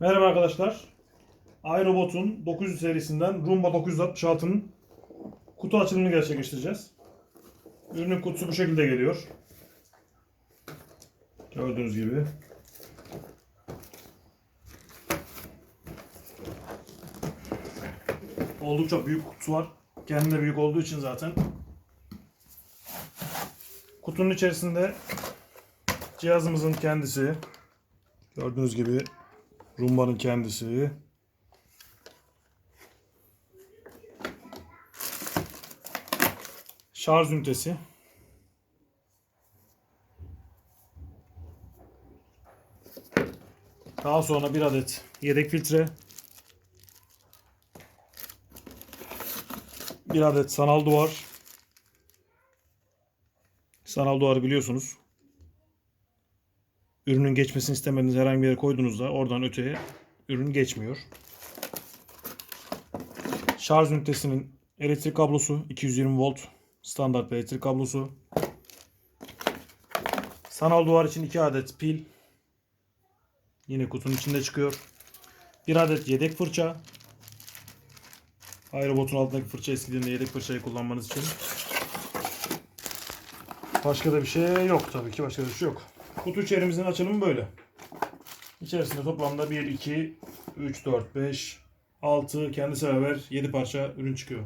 Merhaba arkadaşlar. iRobot'un 900 serisinden Roomba 966'nın kutu açılımını gerçekleştireceğiz. Ürünün kutusu bu şekilde geliyor. Gördüğünüz gibi. Oldukça büyük kutusu var. Kendi de büyük olduğu için zaten. Kutunun içerisinde cihazımızın kendisi. Gördüğünüz gibi Rumba'nın kendisi. Şarj ünitesi. Daha sonra bir adet yedek filtre. Bir adet sanal duvar. Sanal duvarı biliyorsunuz. Ürünün geçmesini istemediğiniz herhangi bir yere koyduğunuzda oradan öteye ürün geçmiyor. Şarj ünitesinin elektrik kablosu 220 volt standart bir elektrik kablosu. Sanal duvar için 2 adet pil. Yine kutunun içinde çıkıyor. Bir adet yedek fırça. Aerobotun altındaki fırça eskidiğinde yedek fırçayı kullanmanız için. Başka da bir şey yok tabii ki. Başka da bir şey yok. Kutu içerimizin açılımı böyle. İçerisinde toplamda 1, 2, 3, 4, 5, 6 kendisi beraber 7 parça ürün çıkıyor.